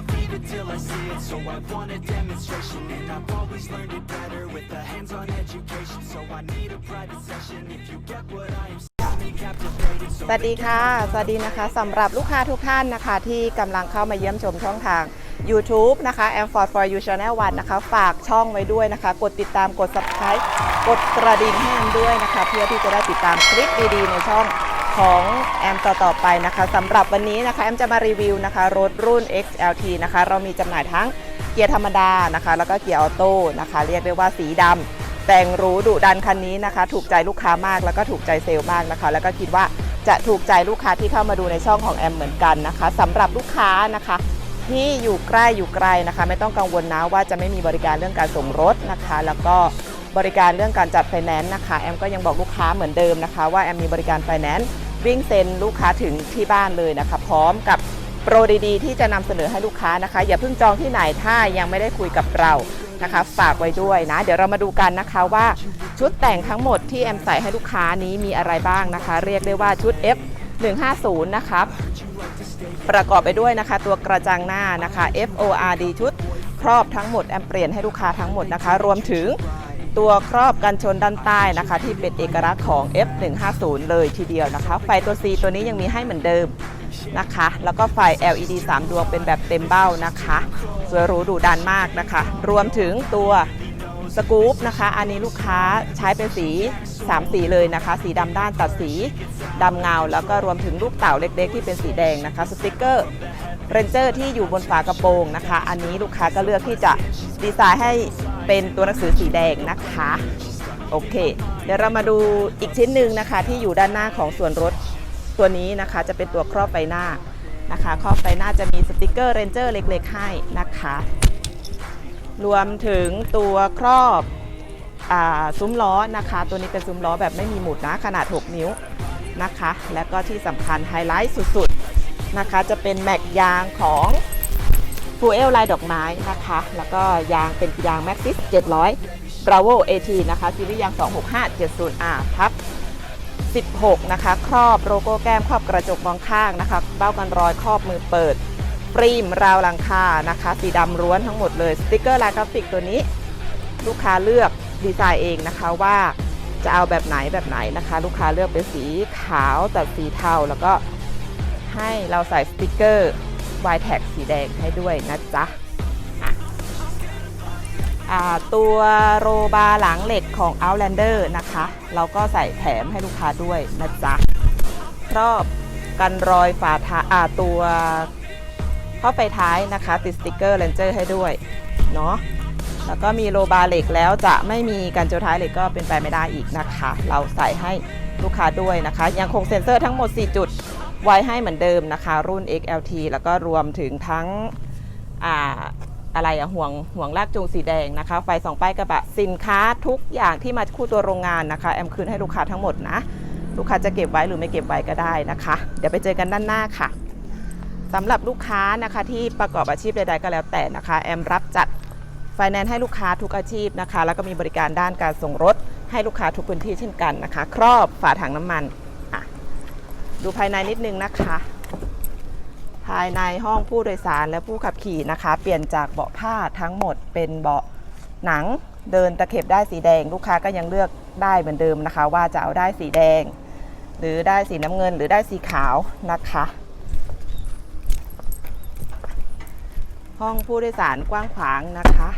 believe it till I see it, so I want a demonstration And I've always learned it better with a hands-on education So I need a private session if you get what I am สวัสดีค่ะ สวัสดีนะคะสำหรับลูกค้าทุกท่านนะคะ ที่กำลังเข้ามาเยี่ยมชมช่องทาง YouTube นะคะ a m f o r d for You Channel 1นะคะ ฝากช่องไว้ด้วยนะคะ กดติดตามกด Subscribe กดกระดิ่งให้แอมด้วยนะคะ เพื่อที่จะได้ติดตามคลิปดีๆ ในช่อง ของแอมต่อๆไปนะคะสำหรับวันนี้นะคะแอมจะมารีวิวนะคะรถรุ่น XLT นะคะ เรามีจำหน่ายทั้งเกียร์ธรรมดานะคะ แล้วก็เกียร์ออโต้นะคะ เรียกได้ว่าสีดำแต่งหรูดุดันคันนี้นะคะ ถูกใจลูกค้ามากแล้วก็ถูกใจเซลล์มากนะคะ แล้วก็คิดว่าจะถูกใจลูกค้าที่เข้ามาดูในช่องของแอมเหมือนกันนะคะสำหรับลูกค้านะคะที่อยู่ใกล้อยู่ไกลนะคะ ไม่ต้องกังวลนะว่าจะไม่มีบริการเรื่องการส่งรถนะคะ แล้วก็บริการเรื่องการจัดไฟแนนซ์นะคะ แอมก็ยังบอกลูกค้าเหมือนเดิมนะคะ ว่าแอมมีบริการไฟแนนซ์ วิ่งเซ็นลูกค้าถึงที่บ้านเลยนะคะ พร้อมกับโปรดีๆ ที่จะนำเสนอให้ลูกค้านะคะ อย่าเพิ่งจองที่ไหนถ้ายังไม่ได้คุยกับเรานะคะ ฝากไว้ด้วยนะ เดี๋ยวเรามาดูกันนะคะว่าชุดแต่งทั้งหมดที่แอมใส่ให้ลูกค้านี้มีอะไรบ้างนะคะ เรียกได้ว่าชุด F 150นะครับประกอบไปด้วยนะคะ ตัวกระจังหน้านะคะ FORD ชุดครอบทั้งหมดแอมเปลี่ยนให้ลูกค้าทั้งหมดนะคะ รวมถึง ตัวครอบกันชนด้านใต้นะคะ ที่เป็นเอกลักษณ์ของ F150 เลยทีเดียวนะคะ ไฟตัว C ตัวนี้ยังมีให้เหมือนเดิมนะคะ แล้วก็ไฟ LED 3 ดวงเป็นแบบเต็มเบ้านะคะสวยหรูดุดันมากนะคะ รวมถึงตัวสกู๊ปนะคะ อันนี้ลูกค้าใช้เป็นสี 3 สีเลยนะคะ สีดำด้านตัดสีดำเงา แล้วก็รวมถึงลูกเต่าเล็กๆ ที่เป็นสีแดงนะคะ สติกเกอร์เรนเจอร์ที่อยู่บนฝากระโปรงนะคะ อันนี้ลูกค้าก็เลือกที่จะดีไซน์ให้ เป็นตัวหนังสือสีแดงนะคะ โอเค เดี๋ยวเรามาดูอีกชิ้นหนึ่งนะคะ ที่อยู่ด้านหน้าของส่วนรถตัวนี้นะคะ จะเป็นตัวครอบไฟหน้านะคะ ครอบไฟหน้าจะมีสติกเกอร์เรนเจอร์เล็ก ๆ ให้นะคะ รวมถึงตัวครอบซุ้มล้อนะคะ ตัวนี้เป็นซุ้มล้อแบบไม่มีหมุดนะขนาด 6 นิ้วนะคะ และก็ที่สำคัญไฮไลท์สุดๆนะคะ จะเป็นแม็กยางของ ฟูเอลลายดอกไม้นะคะ แล้วก็ยางเป็นยาง Maxxis 700 Bravo AT นะคะซีรีส์ยาง 26570R ทับ16 นะคะ ครอบโลโก้แก้มครอบกระจกมองข้างนะคะ เบ้ากันรอยครอบมือเปิดฟรีมราวหลังคานะคะ สีดำล้วนทั้งหมดเลย สติกเกอร์ลายกราฟิกตัวนี้ ลูกค้าเลือกดีไซน์เองนะคะว่าจะเอาแบบไหนแบบไหนนะคะ ลูกค้าเลือกเป็นสีขาวตัดสีเทาแล้วก็ให้เราใส่สติกเกอร์ y t a g สีแดงให้ด้วยนะจ๊ะตัวโรบาร์หลังเหล็กของ Outlander นะคะ เราก็ใส่แถมให้ลูกค้าด้วยนะจ๊ะครอบกันรอยฝาท้ายอ่าตัวเข้าไปท้ายนะคะ ติดสติกเกอร์เลนเจอร์ให้ด้วยเนาะแล้วก็มีโลบาร์เหล็กแล้วจะไม่มีกันโจท้ายเหล็กก็เป็นไปไม่ได้อีกนะคะ เราใส่ให้ลูกค้าด้วยนะคะ ยังคงเซ็นเซอร์ทั้งหมด 4 จุด ไว้ให้เหมือนเดิมนะคะ รุ่น XLT แล้วก็รวมถึงทั้งอ่าอะไรอะห่วงห่วงลากจูงสีแดงนะคะ ไฟสองป้ายกระบะสินค้าทุกอย่างที่มาคู่ตัวโรงงานนะคะ แอมคืนให้ลูกค้าทั้งหมดนะ ลูกค้าจะเก็บไว้หรือไม่เก็บไว้ก็ได้นะคะ เดี๋ยวไปเจอกันด้านหน้าค่ะสำหรับลูกค้านะคะที่ประกอบอาชีพใดๆก็แล้วแต่นะคะ แอมรับจัดไฟแนนซ์ให้ลูกค้าทุกอาชีพนะคะ แล้วก็มีบริการด้านการส่งรถให้ลูกค้าทุกพื้นที่เช่นกันนะคะ ครอบฝาถังน้ำมัน ดูภายในนิดนึงนะคะ ภายในห้องผู้โดยสารและผู้ขับขี่นะคะ เปลี่ยนจากเบาะผ้าทั้งหมดเป็นเบาะหนังเดินตะเข็บได้สีแดง ลูกค้าก็ยังเลือกได้เหมือนเดิมนะคะ ว่าจะเอาได้สีแดง หรือได้สีน้ำเงินหรือได้สีขาวนะคะ ห้องผู้โดยสารกว้างขวางนะคะ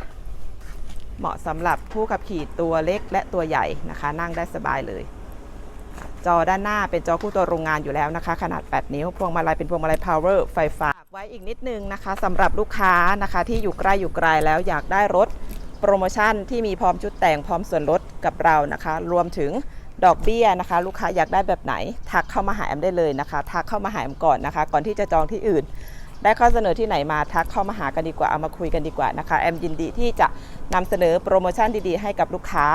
เหมาะสำหรับผู้ขับขี่ตัวเล็กและตัวใหญ่นะคะ นั่งได้สบายเลย จอด้านหน้าเป็นจอคู่ตัวโรงงานอยู่แล้วนะคะ ขนาด 8 นิ้ว พวงมาลัยเป็นพวงมาลัย power ไฟฟ้า ไว้อีกนิดนึงนะคะสำหรับลูกค้านะคะที่อยู่ใกล้อยู่ไกลแล้วอยากได้รถโปรโมชั่นที่มีพร้อมชุดแต่งพร้อมส่วนลดกับเรานะคะ รวมถึงดอกเบี้ยนะคะ ลูกค้าอยากได้แบบไหน ทักเข้ามาหาแอมได้เลยนะคะ ทักเข้ามาหาแอมก่อนนะคะ ก่อนที่จะจองที่อื่น ได้ข้อเสนอที่ไหนมาทักเข้ามาหากันดีกว่าเอามาคุยกันดีกว่านะคะแอมยินดีที่จะนำเสนอโปรโมชั่นดีๆให้กับลูกค้า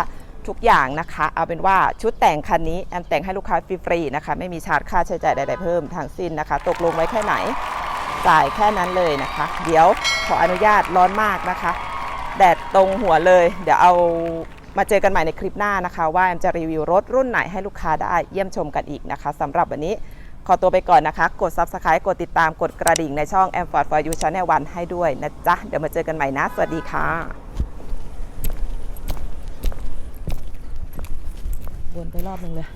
ทุกอย่างนะคะ เอาเป็นว่าชุดแต่งคันนี้แอมแต่งให้ลูกค้าฟรีๆนะคะ ไม่มีชาร์จค่าใช้จ่ายใดๆเพิ่มทั้งสิ้นนะคะ ตกลงไว้แค่ไหนจ่ายแค่นั้นเลยนะคะ เดี๋ยวขออนุญาตร้อนมากนะคะ แดดตรงหัวเลย เดี๋ยวเอามาเจอกันใหม่ในคลิปหน้านะคะ ว่าแอมจะรีวิวรถรุ่นไหนให้ลูกค้าได้เยี่ยมชมกันอีกนะคะสำหรับวันนี้ขอตัวไปก่อนนะคะ กด Subscribe กดติดตามกดกระดิ่งในช่อง a m f o r d for You Channel 1ให้ด้วยนะจ๊ะ เดี๋ยวมาเจอกันใหม่นะ สวัสดีค่ะ วนไปรอบหนึ่งเลย